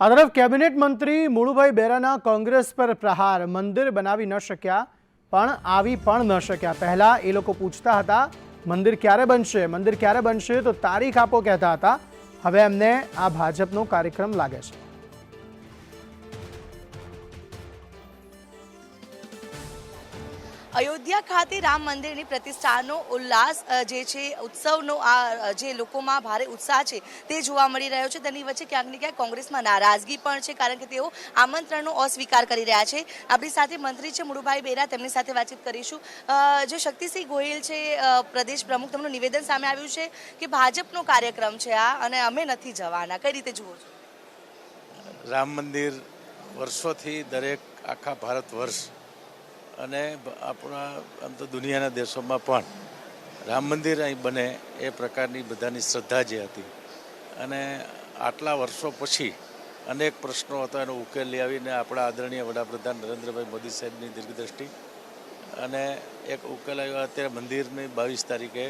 આ તરફ કેબિનેટ મંત્રી મુળુભાઈ બેરાના કોંગ્રેસ પર પ્રહાર. મંદિર બનાવી ન શક્યા, પણ આવી પણ ન શક્યા. પહેલા એ લોકો પૂછતા હતા, મંદિર ક્યારે બનશે? મંદિર ક્યારે બનશે? તો તારીખ આપો કહેતા હતા. હવે એમને આ ભાજપનો કાર્યક્રમ લાગે છે. અયોધ્યા ખાતે રામ મંદિરની પ્રતિષ્ઠાનો ઉલ્લાસ જે છે, ઉત્સવનો આ જે લોકોમાં ભારે ઉત્સાહ છે તે જોવા મળી રહ્યો છે. તેની વચ્ચે ક્યાંક ને ક્યાંક કોંગ્રેસમાં નારાજગી પણ છે કારણ કે તેઓ આમંત્રણનો અસ્વીકાર કરી રહ્યા છે. આપણી સાથે મંત્રી છે મુળુભાઈ બેરા. તેમની સાથે વાતચીત કરીશું. જે શક્તિસિંહ ગોહિલ છે પ્રદેશ પ્રમુખ, તેમનું નિવેદન સામે આવ્યું છે કે ભાજપનો કાર્યક્રમ છે આ અને અમે નથી જવાના. કઈ રીતે જુઓ છો? રામ મંદિર વર્ષોથી દરેક આખા ભારત વર્ષ અને આપણા આમ તો દુનિયાના દેશોમાં પણ રામ મંદિર અહીં બને એ પ્રકારની બધાની શ્રદ્ધા જે હતી. અને આટલા વર્ષો પછી અનેક પ્રશ્નો હતા એનો ઉકેલ લઈ આવીને આપણા આદરણીય વડાપ્રધાન નરેન્દ્રભાઈ મોદી સાહેબની દીર્ઘદ્રષ્ટિ અને એક ઉકેલ આવ્યો, અત્યારે મંદિરની બાવીસ તારીખે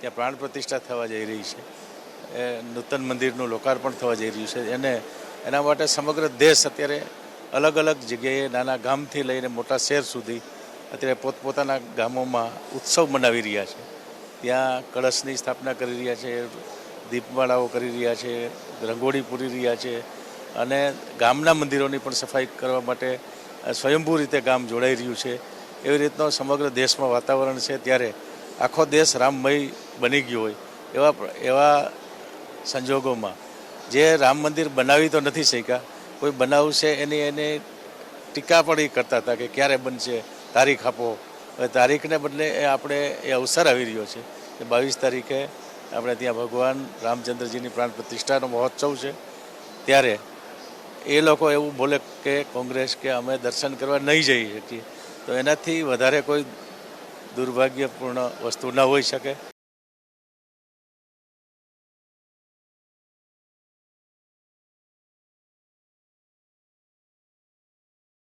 ત્યાં પ્રાણ પ્રતિષ્ઠા થવા જઈ રહી છે. એ નૂતન મંદિરનું લોકાર્પણ થવા જઈ રહ્યું છે. એને એના માટે સમગ્ર દેશ અત્યારે અલગ અલગ જગ્યાએ નાના ગામથી લઈને મોટા શહેર સુધી અત્યારે પોતપોતાના ગામોમાં ઉત્સવ મનાવી રહ્યા છે. ત્યાં કળશની સ્થાપના કરી રહ્યા છે, દીપમાળાઓ કરી રહ્યા છે, રંગોળી પૂરી રહ્યા છે અને ગામના મંદિરોની પણ સફાઈ કરવા માટે સ્વયંભૂ રીતે ગામ જોડાઈ રહ્યું છે. એવી રીતનો સમગ્ર દેશમાં વાતાવરણ છે. ત્યારે આખો દેશ રામમય બની ગયો હોય એવા એવા સંજોગોમાં. જે રામ મંદિર બનાવી તો નથી શક્યા કોઈ બનાવશે એની એને ટીકા પણ એ કરતા હતા કે ક્યારે બનશે, તારીખ આપો. હવે તારીખને બદલે એ આપણે એ અવસર આવી રહ્યો છે કે બાવીસ તારીખે આપણે ત્યાં ભગવાન રામચંદ્રજીની પ્રાણ પ્રતિષ્ઠાનો મહોત્સવ છે. ત્યારે એ લોકો એવું બોલે કે કોંગ્રેસ કે અમે દર્શન કરવા નહીં જઈ શકીએ. તો એનાથી વધારે કોઈ દુર્ભાગ્યપૂર્ણ વસ્તુ ન હોઈ શકે.